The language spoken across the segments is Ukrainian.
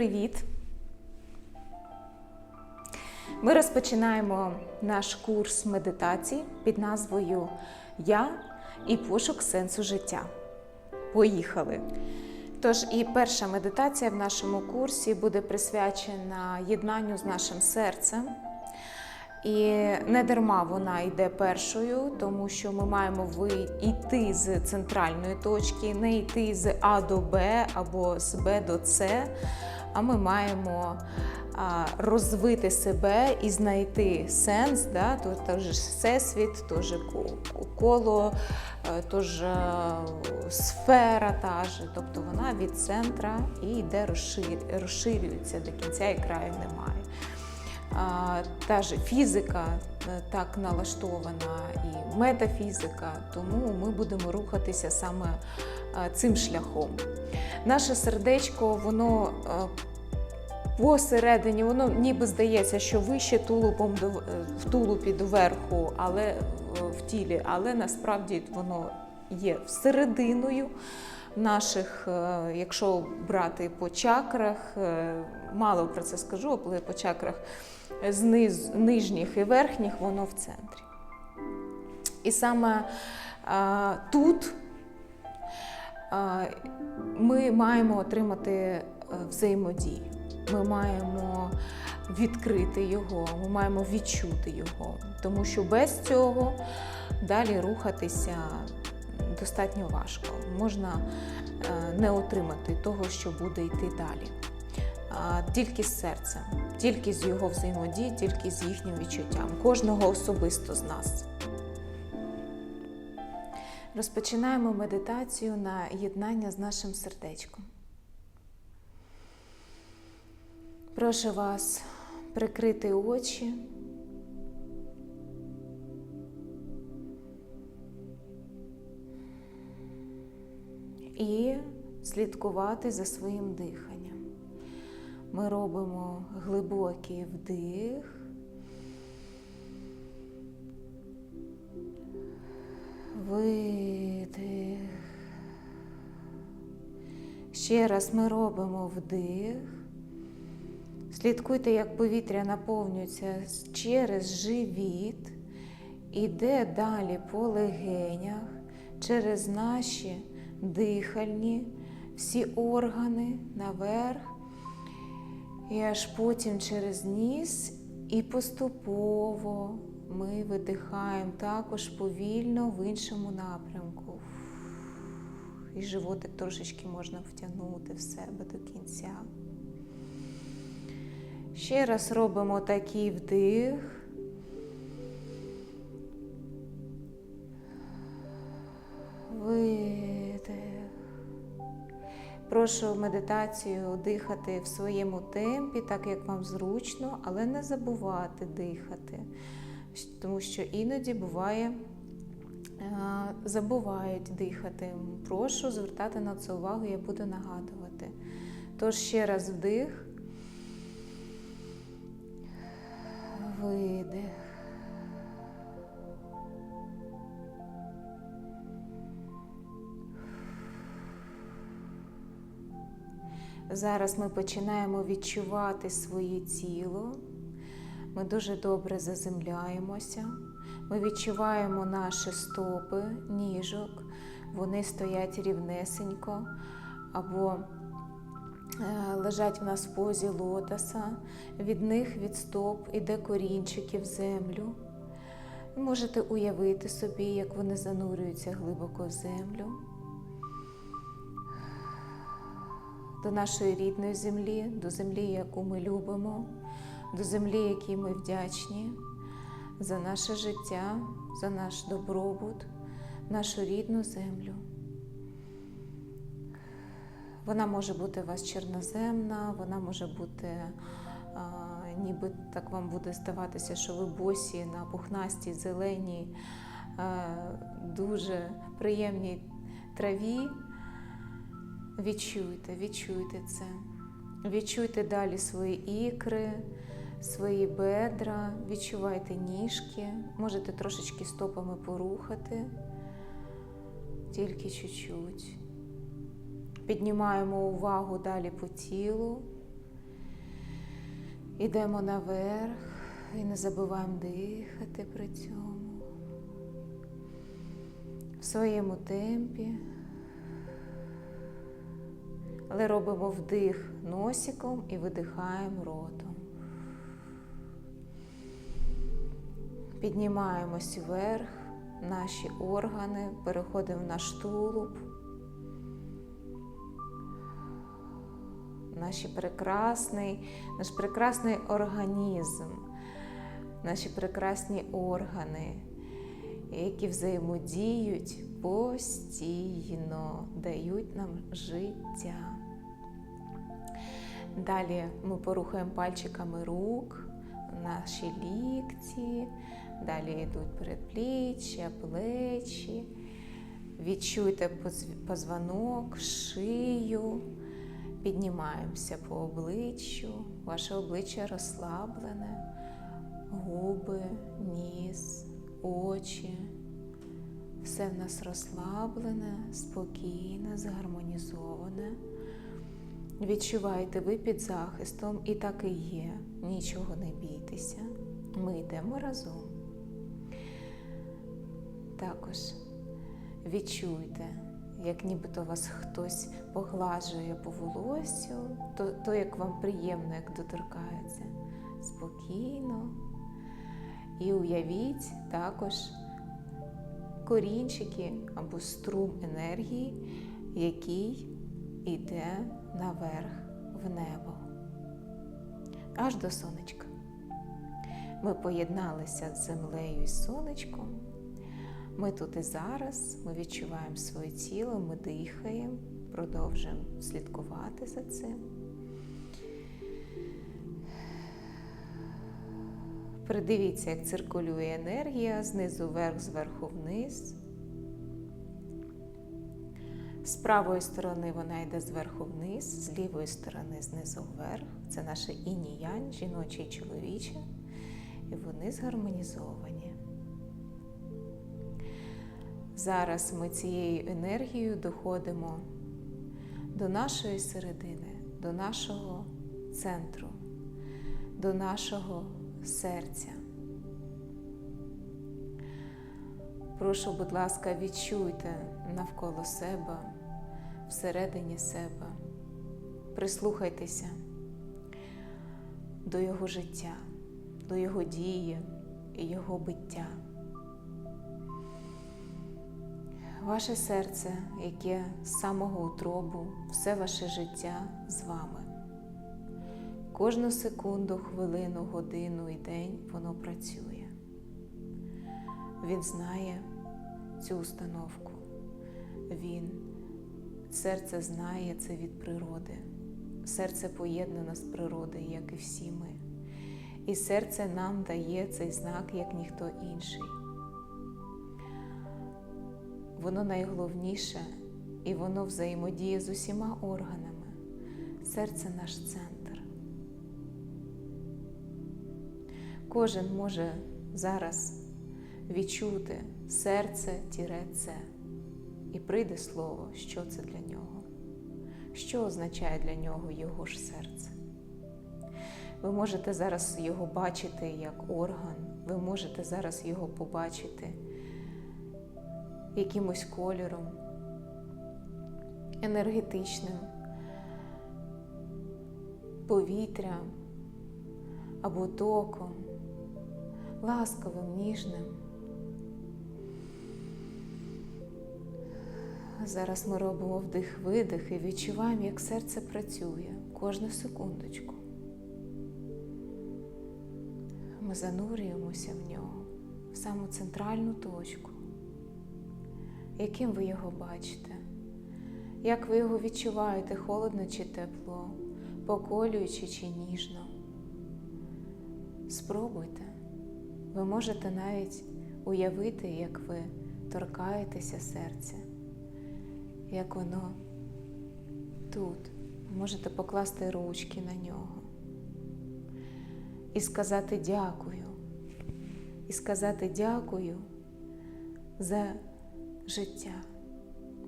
привіт! Ми розпочинаємо наш курс медитацій під назвою Я і пошук сенсу життя. Поїхали! Тож і перша медитація в нашому курсі буде присвячена єднанню з нашим серцем. І не дарма вона йде першою, тому що ми маємо йти з центральної точки, не йти з А до Б або з Б до С, а ми маємо розвити себе і знайти сенс, да? то, то ж всесвіт, то ж коло, е, то ж е, сфера та ж, тобто вона від центра і йде розшир- розширюється до кінця і краю немає. Та ж фізика е, так налаштована і метафізика, тому ми будемо рухатися саме цим шляхом. Наше сердечко, воно посередині, воно ніби здається, що вище тулубом до, е, в тулупі доверху, але е, в тілі, але насправді воно є всерединою наших, е, якщо брати по чакрах, мало про це скажу, але по чакрах зниз, нижніх і верхніх, воно в центрі. І саме а, тут а, ми маємо отримати взаємодію. Ми маємо відкрити його, ми маємо відчути його, тому що без цього далі рухатися достатньо важко. Можна е, не отримати того, що буде йти далі. Тільки з серцем, тільки з його взаємодії, тільки з їхнім відчуттям, кожного особисто з нас. Розпочинаємо медитацію на єднання з нашим сердечком. Прошу вас прикрити очі. І слідкувати за своїм диханням. Ми робимо глибокий вдих. Видих. Ще раз ми робимо вдих. Слідкуйте, як повітря наповнюється через живіт, іде далі по легенях, через наші дихальні, всі органи наверх, і аж потім через ніс, і поступово ми видихаємо також повільно в іншому напрямку. І животик трошечки можна втягнути в себе до кінця. Ще раз робимо такий вдих. Видих. Прошу медитацію дихати в своєму темпі, так як вам зручно, але не забувати дихати, тому що іноді буває, е, забувають дихати. Прошу звертати на це увагу, я буду нагадувати. Тож ще раз вдих. Видих. Зараз ми починаємо відчувати своє тіло. Ми дуже добре заземляємося. Ми відчуваємо наші стопи, ніжок. Вони стоять рівнесенько або лежать в нас в позі лотоса. Від них від стоп іде корінчики в землю. Можете уявити собі, як вони занурюються глибоко в землю. до нашої рідної землі, до землі, яку ми любимо, до землі, якій ми вдячні за наше життя, за наш добробут, нашу рідну землю. Вона може бути у вас чорноземна, вона може бути, а, ніби так вам буде здаватися, що ви босі на пухнастій, зеленій, а, дуже приємній траві. Відчуйте, відчуйте це. Відчуйте далі свої ікри, свої бедра, відчувайте ніжки, можете трошечки стопами порухати, тільки чуть-чуть. Піднімаємо увагу далі по тілу, Ідемо наверх і не забуваємо дихати при цьому. В своєму темпі. Але робимо вдих носиком і видихаємо ротом. Піднімаємось вверх, наші органи, переходимо в наш тулуб. Наш прекрасний, наш прекрасний організм, наші прекрасні органи, які взаємодіють постійно, дають нам життя. Далі ми порухаємо пальчиками рук, наші лікті, далі йдуть передпліччя, плечі. Відчуйте позвонок, шию, піднімаємося по обличчю, ваше обличчя розслаблене, губи, ніс, очі. Все в нас розслаблене, спокійне, згармонізоване. Відчувайте ви під захистом, і так і є. Нічого не бійтеся. Ми йдемо разом. Також відчуйте, як нібито вас хтось поглажує по волосю, то, то як вам приємно, як доторкається. Спокійно. І уявіть також корінчики або струм енергії, який йде наверх в небо, аж до сонечка. Ми поєдналися з землею і сонечком. Ми тут і зараз, ми відчуваємо своє тіло, ми дихаємо, продовжуємо слідкувати за цим. Придивіться, як циркулює енергія знизу вверх, зверху вниз. З правої сторони вона йде зверху вниз, з лівої сторони знизу вверх. Це наше інь-янь, жіноче і чоловіче. І вони згармонізовані. Зараз ми цією енергією доходимо до нашої середини, до нашого центру, до нашого серця. Прошу, будь ласка, відчуйте навколо себе, всередині себе, прислухайтеся до Його життя, до Його дії і Його биття. Ваше серце, яке з самого утробу, все ваше життя з вами. Кожну секунду, хвилину, годину і день воно працює. Він знає цю установку. Він, серце знає це від природи. Серце поєднано з природою, як і всі ми. І серце нам дає цей знак, як ніхто інший. Воно найголовніше і воно взаємодіє з усіма органами. Серце наш центр. Кожен може зараз відчути серце тіре це. І прийде слово, що це для нього, що означає для нього його ж серце. Ви можете зараз його бачити як орган, ви можете зараз його побачити якимось кольором, енергетичним, повітрям або током, ласковим, ніжним. Зараз ми робимо вдих-видих і відчуваємо, як серце працює кожну секундочку. Ми занурюємося в нього, в саму центральну точку. Яким ви його бачите? Як ви його відчуваєте, холодно чи тепло, поколюючи чи ніжно? Спробуйте. Ви можете навіть уявити, як ви торкаєтеся серця як воно тут. Можете покласти ручки на нього і сказати дякую. І сказати дякую за життя.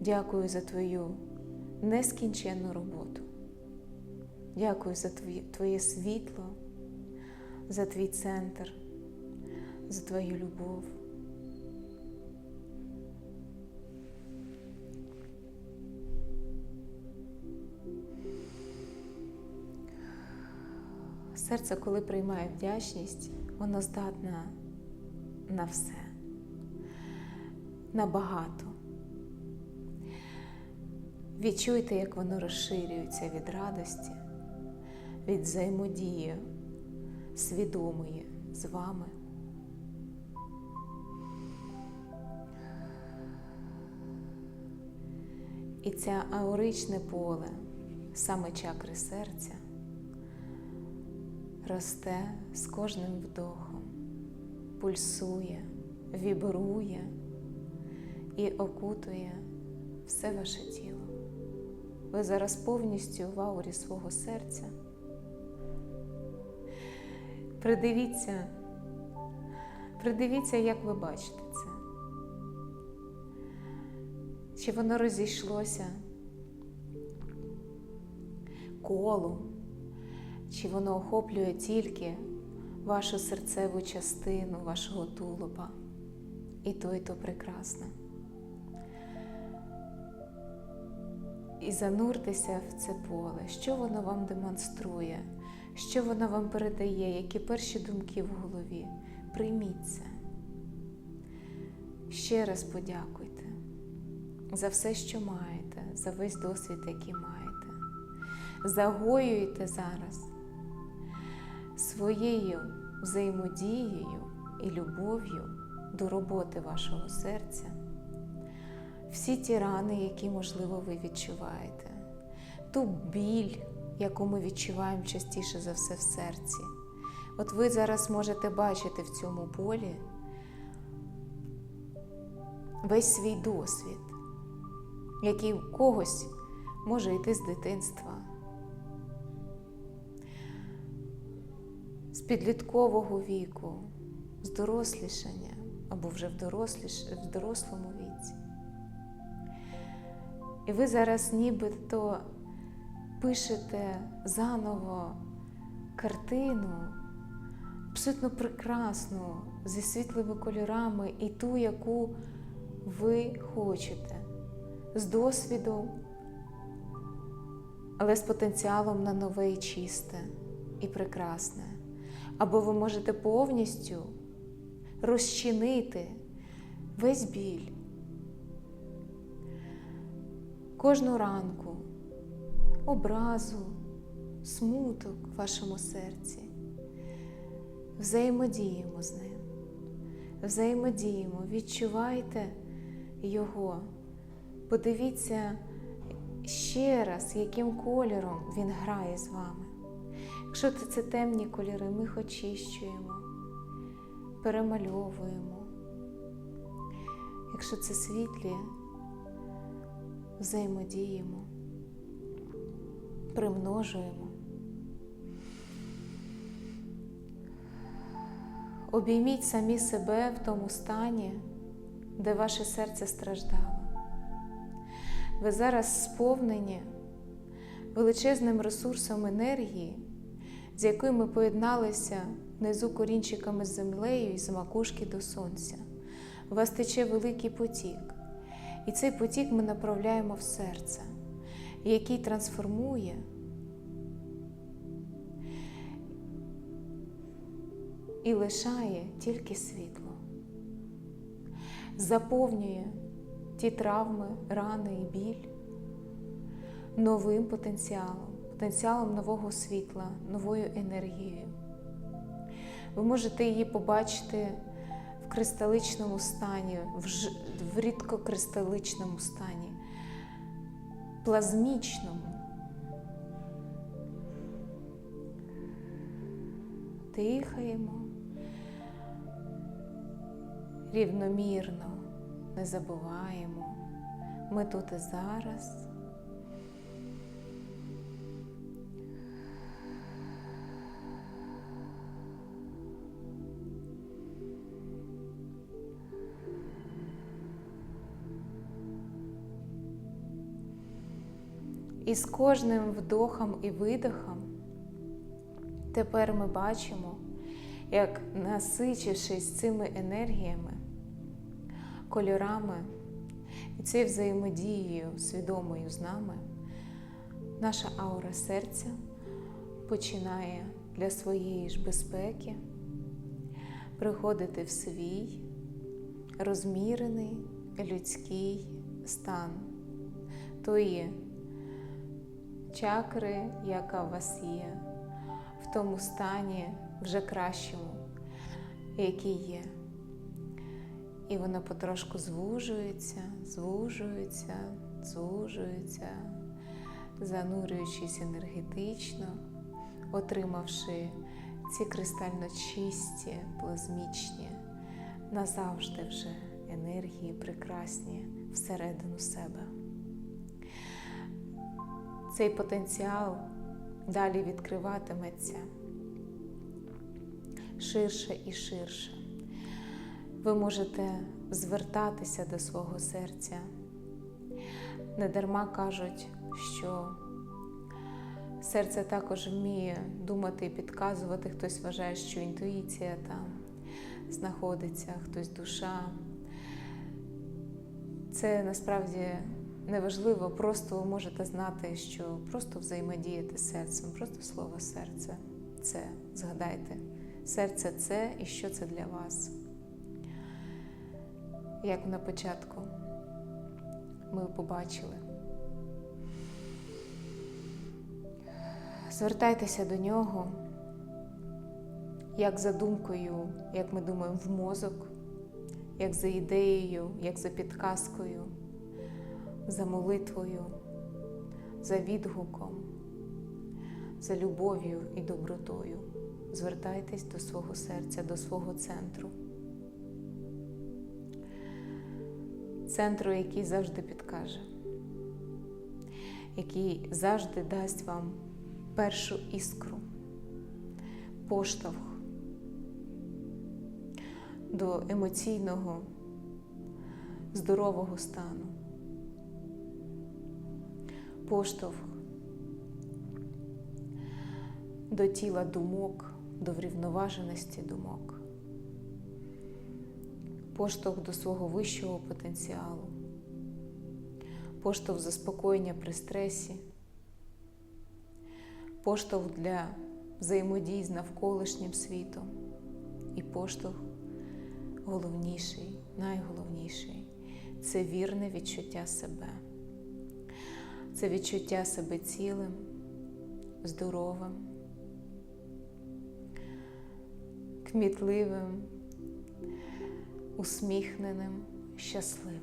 Дякую за твою нескінченну роботу. Дякую за твоє, світло, за твій центр, за твою любов. Серце, коли приймає вдячність, воно здатне на все, на багато. Відчуйте, як воно розширюється від радості, від взаємодії свідомої з вами. І це ауричне поле, саме чакри серця, росте з кожним вдохом, пульсує, вібрує і окутує все ваше тіло. Ви зараз повністю в аурі свого серця. Придивіться, придивіться, як ви бачите це. Чи воно розійшлося колом, чи воно охоплює тільки вашу серцеву частину, вашого тулуба. І то, і то прекрасно. І зануртеся в це поле, що воно вам демонструє, що воно вам передає, які перші думки в голові. Прийміть це. Ще раз подякуйте за все, що маєте, за весь досвід, який маєте. Загоюйте зараз своєю взаємодією і любов'ю до роботи вашого серця всі ті рани, які, можливо, ви відчуваєте, ту біль, яку ми відчуваємо частіше за все в серці. От ви зараз можете бачити в цьому полі весь свій досвід, який у когось може йти з дитинства, з підліткового віку, з дорослішання або вже в, доросліш... в дорослому віці. І ви зараз нібито пишете заново картину, абсолютно прекрасну, зі світлими кольорами і ту, яку ви хочете, з досвідом, але з потенціалом на нове і чисте і прекрасне. Або ви можете повністю розчинити весь біль. Кожну ранку, образу, смуток в вашому серці. Взаємодіємо з ним, взаємодіємо, відчувайте його. Подивіться ще раз, яким кольором він грає з вами. Якщо це темні кольори, ми їх очищуємо, перемальовуємо. Якщо це світлі, взаємодіємо, примножуємо. Обійміть самі себе в тому стані, де ваше серце страждало. Ви зараз сповнені величезним ресурсом енергії, з якою ми поєдналися внизу корінчиками з землею і з макушки до сонця. У вас тече великий потік. І цей потік ми направляємо в серце, який трансформує і лишає тільки світло, заповнює ті травми, рани і біль новим потенціалом, потенціалом нового світла, новою енергією. Ви можете її побачити кристаличному стані, в, ж... в рідкокристаличному стані, плазмічному. Дихаємо рівномірно, не забуваємо. Ми тут і зараз. І з кожним вдохом і видохом тепер ми бачимо, як насичившись цими енергіями, кольорами і цією взаємодією свідомою з нами, наша аура серця починає для своєї ж безпеки приходити в свій розмірений людський стан. Тої чакри, яка у вас є, в тому стані вже кращому, який є. І вона потрошку звужується, звужується, звужується, занурюючись енергетично, отримавши ці кристально чисті, плазмічні, назавжди вже енергії прекрасні всередину себе. Цей потенціал далі відкриватиметься ширше і ширше. Ви можете звертатися до свого серця. Недарма кажуть, що серце також вміє думати і підказувати. Хтось вважає, що інтуїція там знаходиться, хтось душа. Це насправді неважливо, просто ви можете знати, що просто взаємодіяти серцем, просто слово серце. Це згадайте. Серце це і що це для вас. Як на початку ми побачили. Звертайтеся до нього, як за думкою, як ми думаємо, в мозок, як за ідеєю, як за підказкою, за молитвою, за відгуком, за любов'ю і добротою. Звертайтесь до свого серця, до свого центру. Центру, який завжди підкаже, який завжди дасть вам першу іскру, поштовх до емоційного, здорового стану, поштовх до тіла думок, до врівноваженості думок, поштовх до свого вищого потенціалу, поштовх заспокоєння при стресі, поштовх для взаємодії з навколишнім світом. І поштовх головніший, найголовніший. Це вірне відчуття себе. Це відчуття себе цілим, здоровим, кмітливим, усміхненим, щасливим.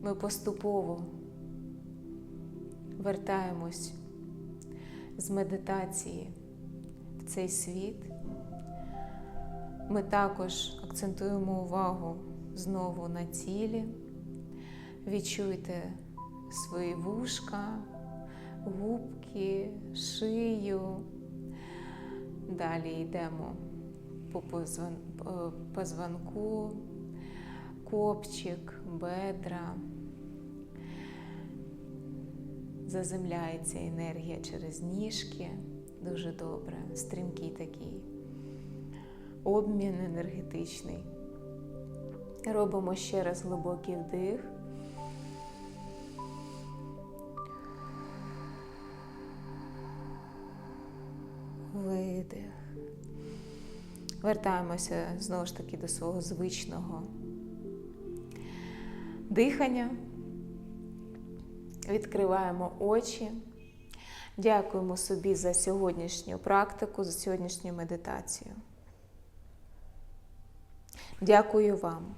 Ми поступово вертаємось з медитації в цей світ. Ми також акцентуємо увагу знову на тілі. Відчуйте свої вушка, губки, шию. Далі йдемо по позвон- позвонку, копчик, бедра. Заземляється енергія через ніжки. Дуже добре, стрімкий такий обмін енергетичний. Робимо ще раз глибокий вдих. Вертаємося знову ж таки до свого звичного дихання. Відкриваємо очі. Дякуємо собі за сьогоднішню практику, за сьогоднішню медитацію. Дякую вам.